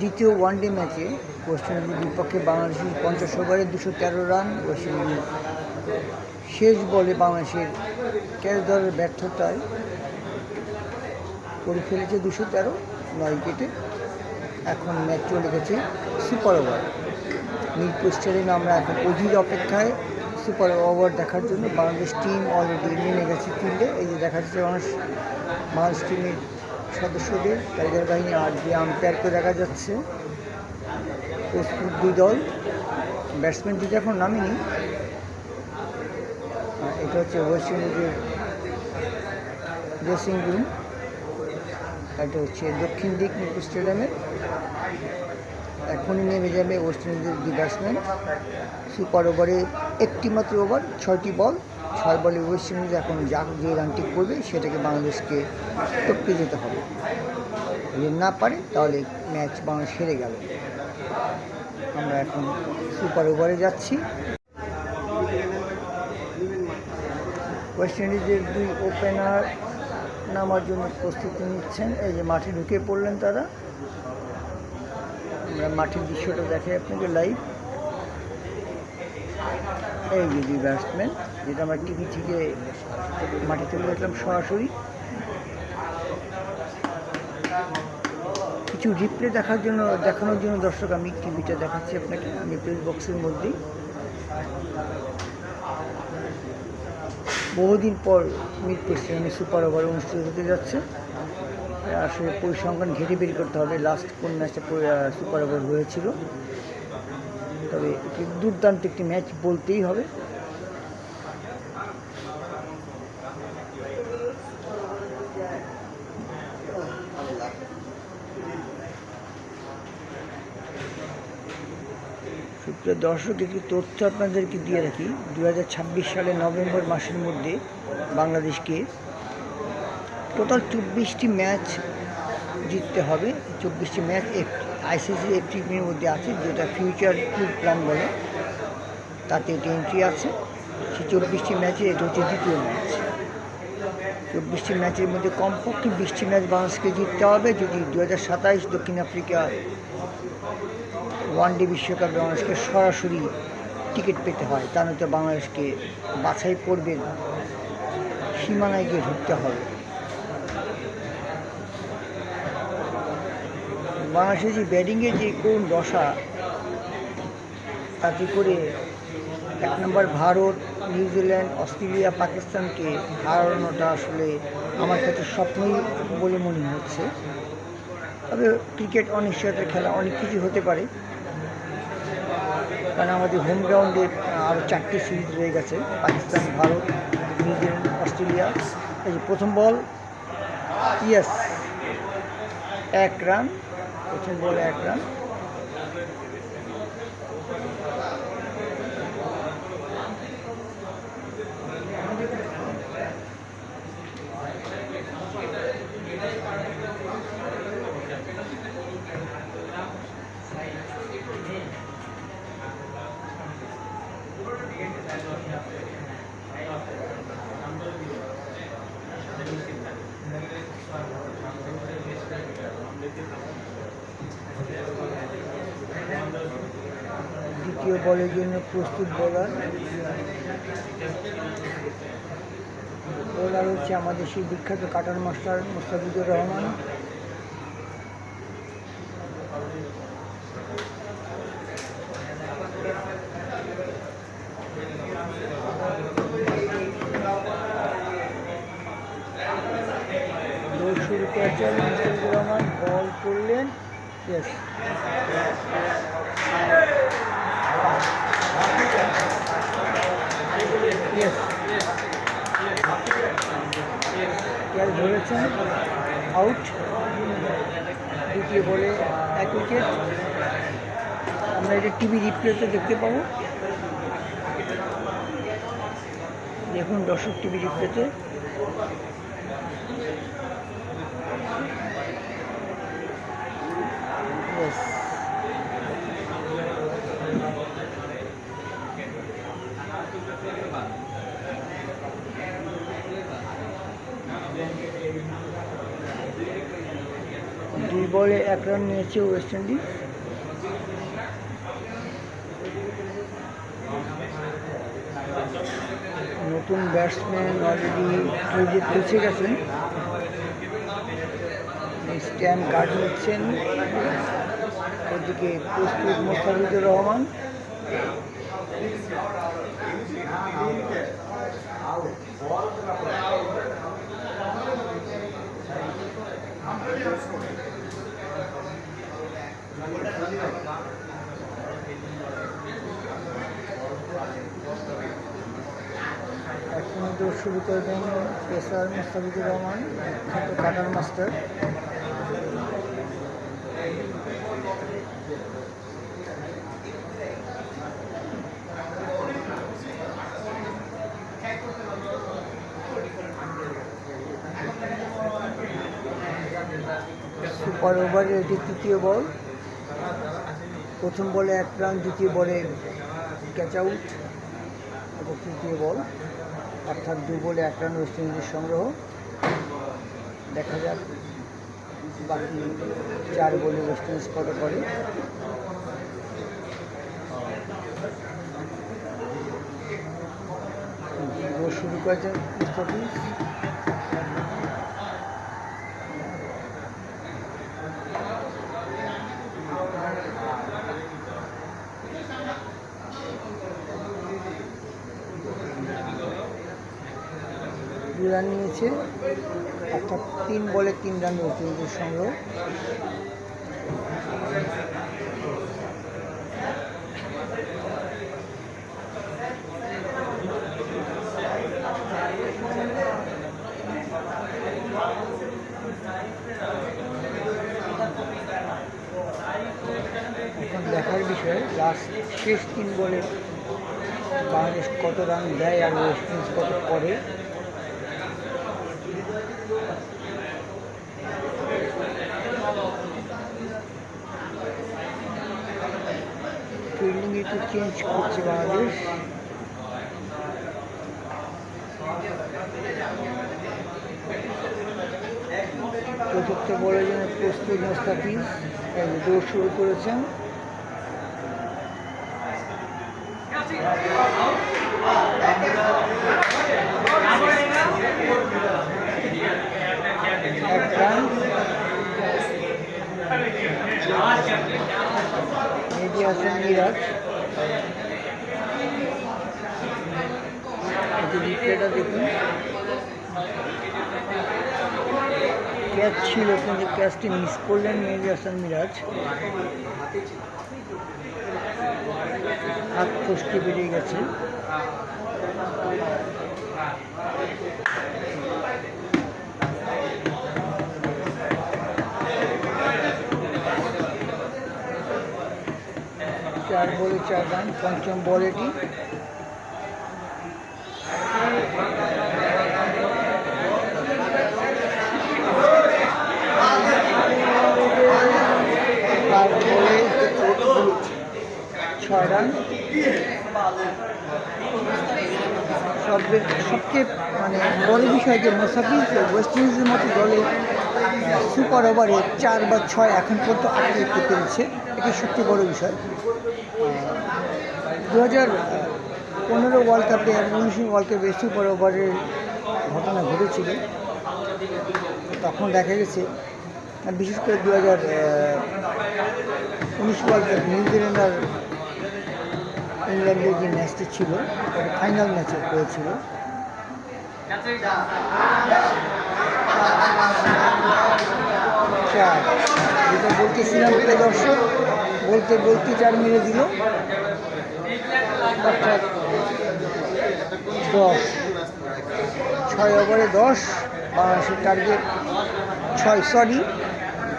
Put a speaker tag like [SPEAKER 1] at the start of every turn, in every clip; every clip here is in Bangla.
[SPEAKER 1] দ্বিতীয় ওয়ানডে ম্যাচে ওয়েস্ট ইন্ডিজের বিপক্ষে বাংলাদেশের পঞ্চাশ ওভারে দুশো তেরো রান ওয়েস্ট ইন্ডিজ শেষ বলে বাংলাদেশের ক্যাচ ধরার ব্যর্থতায় করে ফেলেছে দুশো তেরো, নয় উইকেটে। এখন ম্যাচ চলে গেছে সুপার ওভার। মিরপুর স্টেডিয়ামে আমরা এখন অধীর অপেক্ষায় সুপার ওভার দেখার জন্য বাংলাদেশ টিম অলরেডি নেমে গেছে ফিল্ডে। এই যে দেখা যাচ্ছে বাংলাদেশ বাংলাদেশ টিমের সদস্যদের, টাইগার বাহিনী আর যে আম্পায়ারকে দেখা যাচ্ছে প্রস্তুত দুই দল, ব্যাটসম্যান দুটো এখন নামেনি। এটা হচ্ছে ওয়েস্ট ইন্ডিজের ড্রেসিং রুম এটা হচ্ছে দক্ষিণ দিক মিরপুর স্টেডিয়ামে এখনই নেমে যাবে ওয়েস্ট ইন্ডিজের দুই ব্যাটসম্যান সুপার ওভারে একটি মাত্র ওভার ছয়টি বল ছয় বলে ওয়েস্ট ইন্ডিজ এখন যা যে রানটি করবে, সেটাকে বাংলাদেশকে টপকে যেতে হবে। যদি না পারে, তাহলে ম্যাচ বাংলাদেশ হেরে গেল। আমরা এখন সুপার ওভারে যাচ্ছি। ওয়েস্ট ইন্ডিজের দুই ওপেনার নামার জন্য প্রস্তুতি নিচ্ছেন। এই যে মাঠে ঢুকে পড়লেন তারা। আমরা মাঠের দৃশ্যটা দেখাই আপনাকে লাইভ এই যে ব্যাটসম্যান যেটা আমরা টিভি থেকে মাঠে চলে গেছিলাম সরাসরি। কিছু রিপ্লে দেখার জন্য, দেখানোর জন্য দর্শক, আমি টিভিটা দেখাচ্ছি আপনাকে, আমি বক্সের মধ্যেই। বহুদিন পর মিরপুর স্টেডিয়ামে সুপার ওভার অনুষ্ঠিত হতে যাচ্ছে। আসলে পরিসংখ্যান ঘেটে বের করতে হবে। লাস্ট কোন ম্যাচটা সুপার ওভার হয়েছিল। তবে একটি দুর্দান্ত একটি ম্যাচ বলতেই হবে। দর্শক, একটি তথ্য আপনাদেরকে দিয়ে রাখি। দু সালের নভেম্বর মাসের মধ্যে বাংলাদেশকে টোটাল চব্বিশটি ম্যাচ জিততে হবে। চব্বিশটি ম্যাচ আইসিসি এফ টিমের মধ্যে আছে, যেটা ফিউচার ট্যুর প্ল্যান বলে। তাতে এটি এন্ট্রি আছে। সে চব্বিশটি ম্যাচে এটা হচ্ছে দ্বিতীয় ম্যাচ চব্বিশটি ম্যাচের মধ্যে কমপক্ষে বিশটি ম্যাচ বাংলাদেশকে জিততে হবে। যদি দু হাজার সাতাইশ দক্ষিণ আফ্রিকা ওয়ান ডে বিশ্বকাপে বাংলাদেশকে সরাসরি টিকিট পেতে হয় তা নয়তো বাংলাদেশকে বাছাই করবে সীমানায় গিয়ে ঢুকতে হবে। বাংলাদেশের যে ব্যাটিংয়ের যে কোন দশা তাতে করে এক নম্বর ভারত নিউজিল্যান্ড অস্ট্রেলিয়া, পাকিস্তানকে হারানোটা আসলে আমার কাছে স্বপ্নই বলে মনে হচ্ছে। তবে ক্রিকেট অনিশ্চয়তার খেলা অনেক কিছু হতে পারে। কারণ আমাদের হোম গ্রাউন্ডে আরও চারটি সিরিজ রয়ে গেছে, পাকিস্তান, ভারত নিউজিল্যান্ড অস্ট্রেলিয়া। এই যে প্রথম বল ইয়েস এক রান প্রথম বলে এক রান দ্বিতীয় বলের জন্য প্রস্তুত বোলার বোলার হচ্ছে আমাদের সেই বিখ্যাত cutter master Mustafizur Rahman. Rahman ball করলেন ক্যাচ ধরেছেন আউট দ্বিতীয় বলে এক উইকেট আমরা এটা টিভি রিপ্লেতে দেখতে পাবো। দেখুন দর্শক টিভি রিপ্লেতে Yes. দুই বলে এক নিয়েছে ওয়েস্ট ইন্ডিজ নতুন ব্যাটসম্যান অলরেডি ক্রিজে পৌঁছে গেছেন স্ট্যাম্প কার্ড নিচ্ছেন ওদিকে প্রস্তুত মোস্তাফিজুর রহমান এখন তো শুরু করবেন pacer Mustafizur Rahman cutter master super ওভারে এটি তৃতীয় বল প্রথম বলে এক রান দ্বিতীয় বলে ক্যাচ আউট এবং তৃতীয় বল অর্থাৎ দু বলে এক রান ওয়েস্ট ইন্ডিজের সংগ্রহ। দেখা যাক বাকি চার বলে ওয়েস্ট ইন্ডিজ কত করে। শুরু করেছেন মুস্তাফিজ দু রান নিয়েছে। অর্থাৎ তিন বলে তিন রান সংগ্রহ। এখন দেখার বিষয় লাস্ট শেষ তিন বলে বাংলাদেশ কত রান দেয় আর ওয়েস্ট ইন্ডিজ কত করে ফিল্ডিং একটু চেঞ্জ করছে বাংলাদেশ। চতুর্থ বলের জন্য প্রস্তুত মোস্তাফিজ দৌড় শুরু করেছেন। মেহেদি হাসান মিরাজ। রিপ্লেটা দেখুন। ক্যাচ ছিল কিন্তু ক্যাচটি মিস করলেন মেহেদি হাসান মিরাজ। হাত ফসকে বেরিয়ে গেছে। চার বলে চার রান, পঞ্চম বল এটি। বলে ছয় রান সবচেয়ে সবচেয়ে মানে বড় বিষয় যে মোসাফিজ ওয়েস্ট ইন্ডিজের মতো দলে সুপার ওভারে চার বা ছয় এখন পর্যন্ত আটকে রাখতে পেরেছে। এটি সত্যি বড় বিষয়। দু হাজার পনেরো ওয়ার্ল্ড কাপে আর উনিশে ওয়ার্ল্ড কাপে সুপার ওভারের ঘটনা ঘটেছিল। তখন দেখা গেছে বিশেষ করে দু হাজার উনিশ ওয়ার্ল্ড কাপ নিউজিল্যান্ড আর ইংল্যান্ডের যে ম্যাচটি ছিল ফাইনাল ম্যাচে হয়েছিল। চার যেটা বলতেছিলাম প্রিয় দর্শক, বলতে বলতে চার মেরে দিল। দশ, ছয় ওভারে দশ, বাংলাদেশের টার্গেট ছয় সরি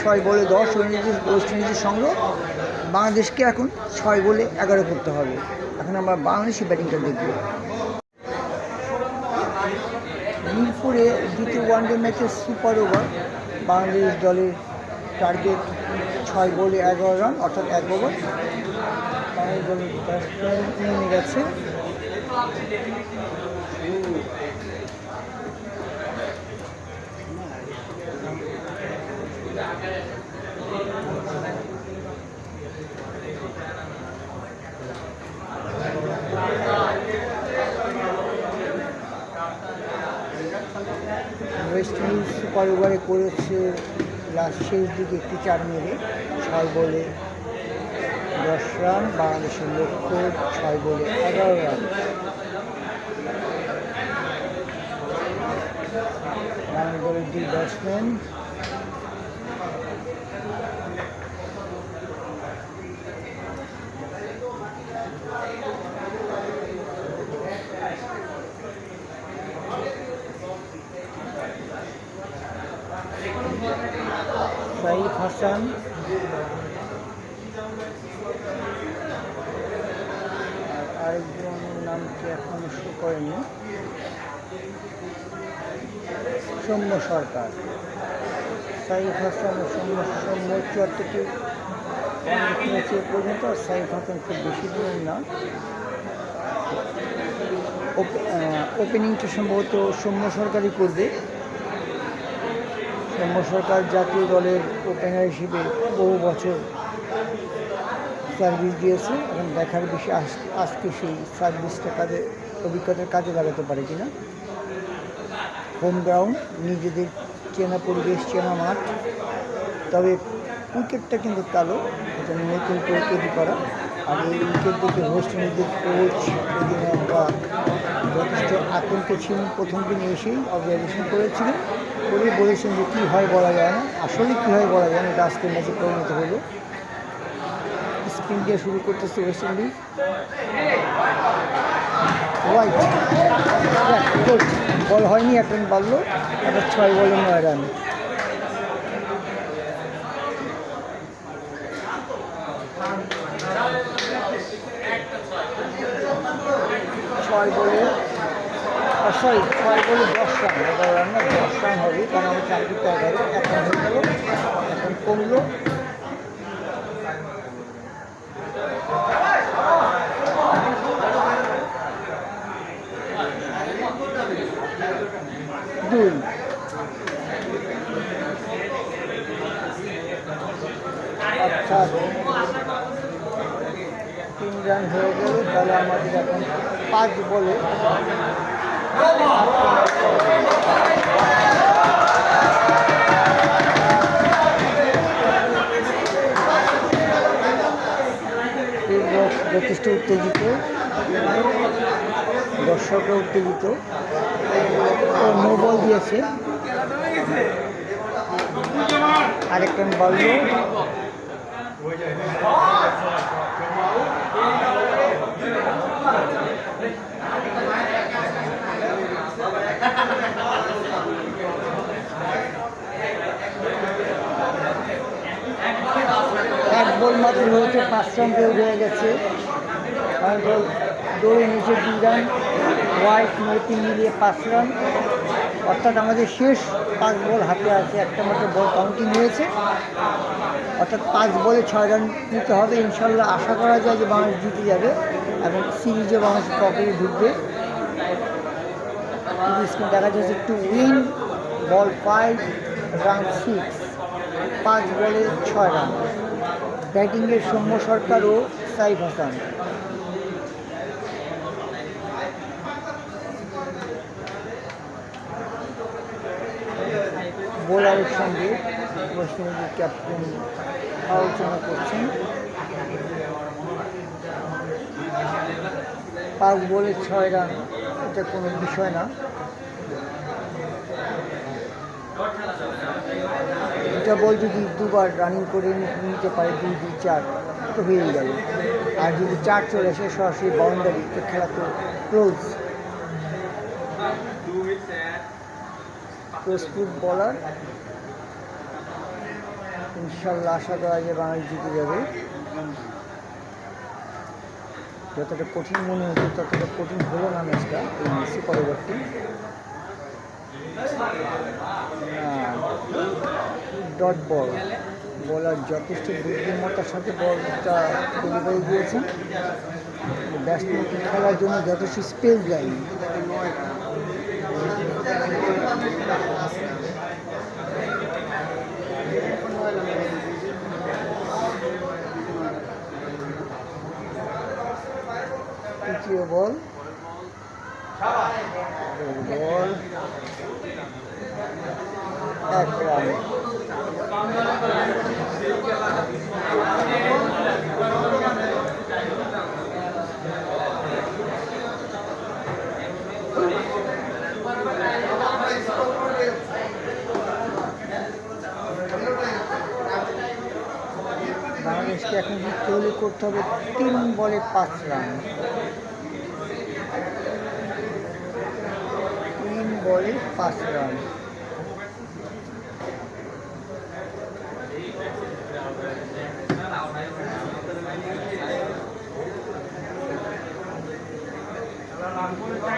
[SPEAKER 1] ছয় বলে দশ ওয়েস্ট ইন্ডিজের সংগ্রহ। বাংলাদেশকে এখন ছয় বলে এগারো করতে হবে। এখন আমরা বাংলাদেশি ব্যাটিংটা দেখব। মিরপুরে দ্বিতীয় ওয়ানডে ম্যাচের সুপার ওভার। বাংলাদেশ দলের টার্গেট ছয় বলে এগারো রান, অর্থাৎ এক ওভার। বাংলাদেশ দলের নেমে গেছে ওয়েস্ট ইন্ডিজ সুপার ওভারে করেছে লাস্ট শেষ দিকে একটি চার মেরে, ছয় বলে দশ রান, বাংলাদেশের লক্ষ্য ছয় বলে এগারো রান। বাংলাদেশের দুই ব্যাটসম্যান হাসান। আর আরেকজনের নামটি এখনও শো করেনি? সৌম্য সরকার। সাইফ হাসান সৌম্য সৌম্য চুয়াত্তরটি অনেক পর্যন্ত সাইফ হাসান খুব বেশি দিনের না। ওপেনিংটা সম্ভবত সৌম্য সরকারই করবে। সৌম্য সরকার জাতীয় দলের ওপেনার হিসেবে বহু বছর সার্ভিস দিয়েছে এখন দেখার বিষয় আজ- আজকে সেই সার্ভিসটা কাজে অভিজ্ঞতার কাজে লাগাতে পারে কিনা? হোম গ্রাউন্ড নিজেদের চেনা পরিবেশ, চেনা মাঠ। তবে উইকেটটা কিন্তু কালো, এটা নতুন করে তৈরি করা। আর এই উইকেট দেখে ওয়েস্ট ইন্ডিজের কোচ অধিনায়করা যথেষ্ট আতঙ্কে ছিলেন প্রথম দিন এসেই অবজারভেশন করেছিলেন। করে বলেছেন যে কী হয় বলা যায় না। আসলে কী হয় বলা যায় না, এটা আজকের ম্যাচে পরিণত হলো। স্পিন দিয়ে শুরু করতেছে ওয়েস্ট ইন্ডিজ বল হয়নি এক রান বাড়লো, একটা ছয় বলে নয় রান ছয় বলে সরি ছয় বলে দশ রান এগারো রান না দশ রান হবে কারণ আমার চারদিকে এগারো এক রান হয়ে গেল কমলো। দুই। অর্থাৎ তিন রান হয়ে গেল তাহলে আমাদের এখন পাঁচ বলে। দর্শকরা উত্তেজিত। ও নো বল দিয়েছে। আরেক রান বাড়লো। এক বল মাত্র হয়েছে, পাঁচ রান হয়ে গেছে। আর বল দৌড়ে নিচে দুই রান। হোয়াইট নৈতি মিলিয়ে পাঁচ রান অর্থাৎ আমাদের শেষ পাঁচ বল হাতে আছে, একটা মাত্র বল কাউন্টিং হয়েছে। অর্থাৎ পাঁচ বলে ছয় রান নিতে হবে। ইনশাল্লাহ আশা করা যায় যে বাংলাদেশ জিতে যাবে এবং সিরিজে বাংলাদেশ টপে ঢুকবে। স্ক্রিন দেখা যাচ্ছে to win ball five run six পাঁচ বলে ছয় রান ব্যাটিংয়ের সৌম্য সরকার ও সাইফ হাসান। বোলারের সঙ্গে ওয়েস্ট ইন্ডিজের ক্যাপ্টেন আলোচনা করছেন। পাঁচ বলে ছয় রান, এটা কোনো বিষয় না। এটা বল যদি দুবার রানিং করে নিতে পারে দুই দুই, চার, তো হয়েই গেল। আর যদি চার চলে আসে, সরাসরি বাউন্ডারি খেলা তো ক্লোজ প্রস্তুত বলার ইনশাল্লাহ আশা করা যায় বাংলাদেশ জিতে যাবে। যতটা কঠিন মনে হচ্ছে, ততটা কঠিন হলো না ম্যাচটা, এই মেসি পরবর্তী। ডট বল বলার যথেষ্ট বুদ্ধিমত্তার সাথে বলটা ডেলিভারি দিয়েছেন। ব্যাটসম্যানকে খেলার জন্য যথেষ্ট স্পেস দেয়নি। তৃতীয় বল এক রান বাংলাদেশকে এখন জিততে হলে করতে হবে তিন বলে পাঁচ রান। তিন বলে পাঁচ রান।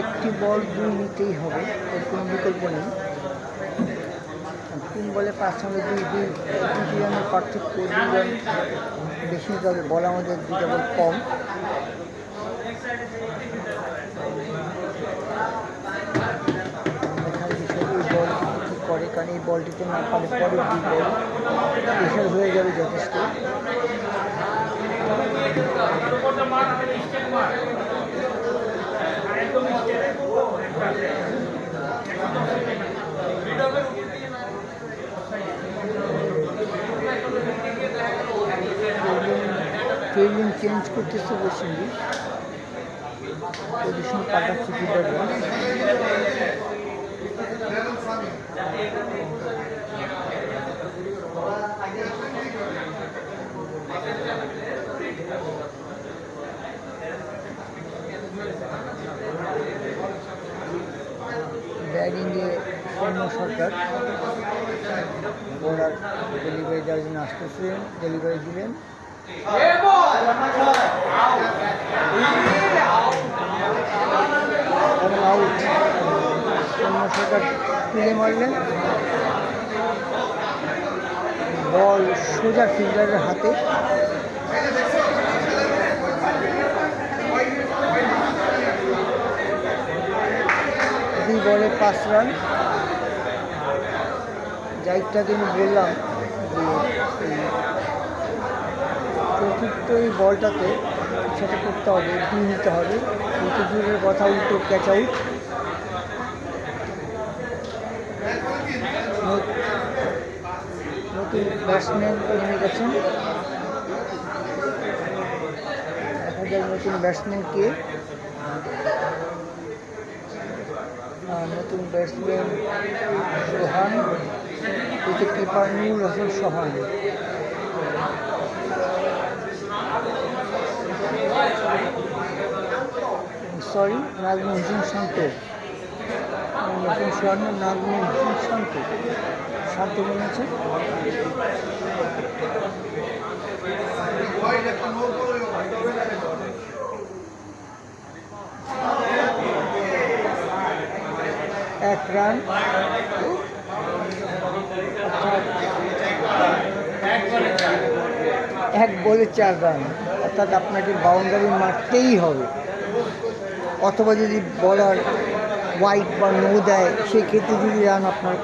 [SPEAKER 1] একটি বল দুই নিতেই হবে, এর কোনো বিকল্প নেই। তিন বলে পাঁচ সঙ্গে দুই দুই দুই রানের পার্থক্য দুই রান। বেশি, তবে বল আমাদের দুটা বল কম। করে, কারণ এই বলটিতে না পারে পরে দুই বল হয়ে যাবে যথেষ্ট ফিল্ডিং চেঞ্জ করতেছে ওয়েস্ট ইন্ডিজ পজিশন পাঠাচ্ছে ফিল্ডাররা ব্যাটিংয়ে সরকার। ডেলিভারি দেওয়ার জন্য আসতেছিলেন ডেলিভারি দিলেন। বল সোজা ফিল্ডারের হাতে দুই বলে পাঁচ রান। যাইটাকে আমি বললাম যে চতুর্থ এই বলটাতে সেটা করতে হবে দুই নিতে হবে। উল্টো দূরের কথা উল্টো ক্যাচ আউট নতুন ব্যাটসম্যান নেমে গেছেন। দেখা যায় নতুন ব্যাটসম্যান কে। নতুন batsman Sohan wicket keeper Nurul Hasan Sohan sorry Najmul Hossain Shanto. নতুন স্বর্ণ নাজমুল হোসেন শান্ত। শান্ত বলেছে এক রান। এক বলে চার রান। অর্থাৎ আপনাকে বাউন্ডারি মারতেই হবে। অথবা যদি বলার হোয়াইট বা নো দেয়, সেক্ষেত্রে যদি রান আপনার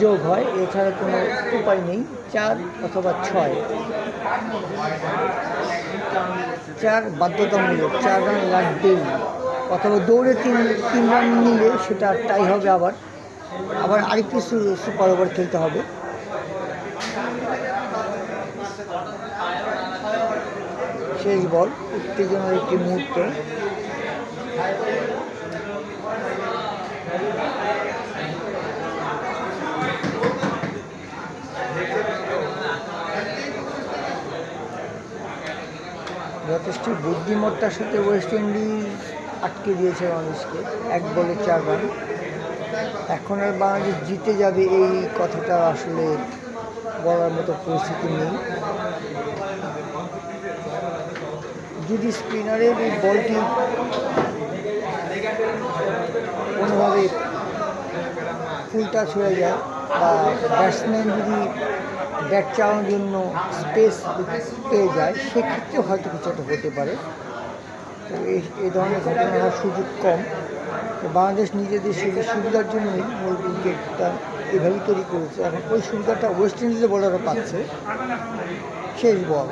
[SPEAKER 1] যোগ হয়, এছাড়া কোনো উপায় নেই। চার অথবা ছয়। চার বাধ্যতামূলক, চার রান লাগবেই অথবা দৌড়ে তিন তিন রান নিলে সেটা টাই হবে আবার। আবার আরেকটি সু- সুপার ওভার খেলতে হবে। শেষ বল, উত্তেজনার একটি মুহূর্ত। যথেষ্ট বুদ্ধিমত্তার সাথে ওয়েস্ট ইন্ডিজ আটকে দিয়েছে বাংলাদেশকে এক বলে চার রান। এখন আর বাংলাদেশ জিতে যাবে এই কথাটা আসলে বলার মতো পরিস্থিতি নেই। যদি স্পিনারের এই বলটি কোনোভাবে ফুল টাচ হয়ে যায় বা ব্যাটসম্যান যদি ব্যাট চালানোর জন্য স্পেস পেয়ে যায় সেক্ষেত্রে হয়তো কিছু একটা হতে পারে। তো এই ধরনের ঘটনা হওয়ার সুযোগ কম। তো বাংলাদেশ নিজেদের সুবি- সুবিধার জন্যই মূল উইকেটটা এভাবেই তৈরি করেছে। এখন ওই সুবিধাটা ওয়েস্ট ইন্ডিজের বলাররা পাচ্ছে। শেষ বল।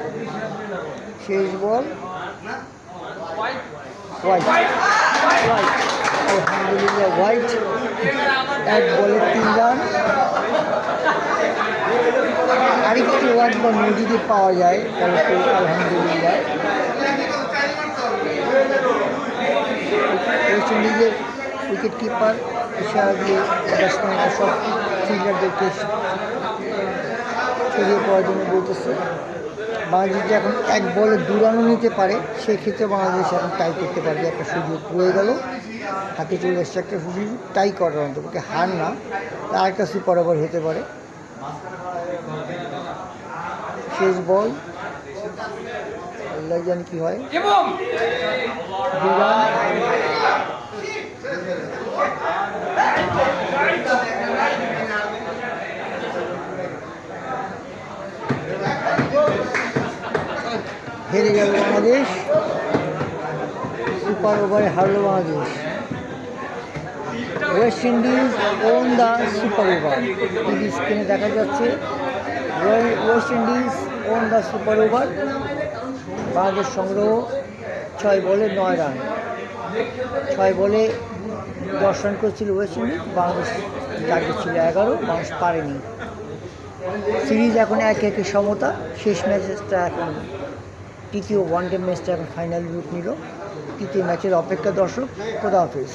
[SPEAKER 1] শেষ বল। হোয়াইট হোয়াইট আলহামদুলিল্লাহ হোয়াইট এক বলে তিন রান। আরেকটি ওয়ার্ড বা যদি পাওয়া যায়, তাহলে তো আলহামদুলিল্লাহ। ওয়েস্ট ইন্ডিজের উইকেট কিপার ইশারা দিয়ে ব্যাটসম্যানরা সব ফিল্ডারদেরকে ছড়িয়ে পড়ার জন্য বলতেছে। বাংলাদেশ যে এখন এক বলে দু রানও নিতে পারে, সেক্ষেত্রে বাংলাদেশ এখন টাই করতে পারবে, একটা সুযোগ রয়ে গেল। হাতে চলে এসছে একটা সুযোগ টাই করার অন্তপক্ষে হার না, তার একটা সুপার ওভার হতে পারে। শেষ বল। আল্লাহ জানি কি হয়। হেরে গেল বাংলাদেশ। সুপার ওভারে হারলো Bangladesh. West Indies won the super over TV স্ক্রিনে দেখা যাচ্ছে। Way- West Indies won the super over Bangladesh সংগ্রহ, ছয় বলে নয় রান। ছয় বলে দশ রান করেছিল ওয়েস্ট ইন্ডিজ বাংলাদেশ টার্গেট ছিল এগারো, বাংলাদেশ পারেনি। সিরিজ এখন এক একে সমতা, শেষ ম্যাচটা এখন তৃতীয় ওয়ানডে ম্যাচটা এখন ফাইনাল রূপ নিল। তৃতীয় ম্যাচের অপেক্ষা দর্শক, খোদা হাফিজ।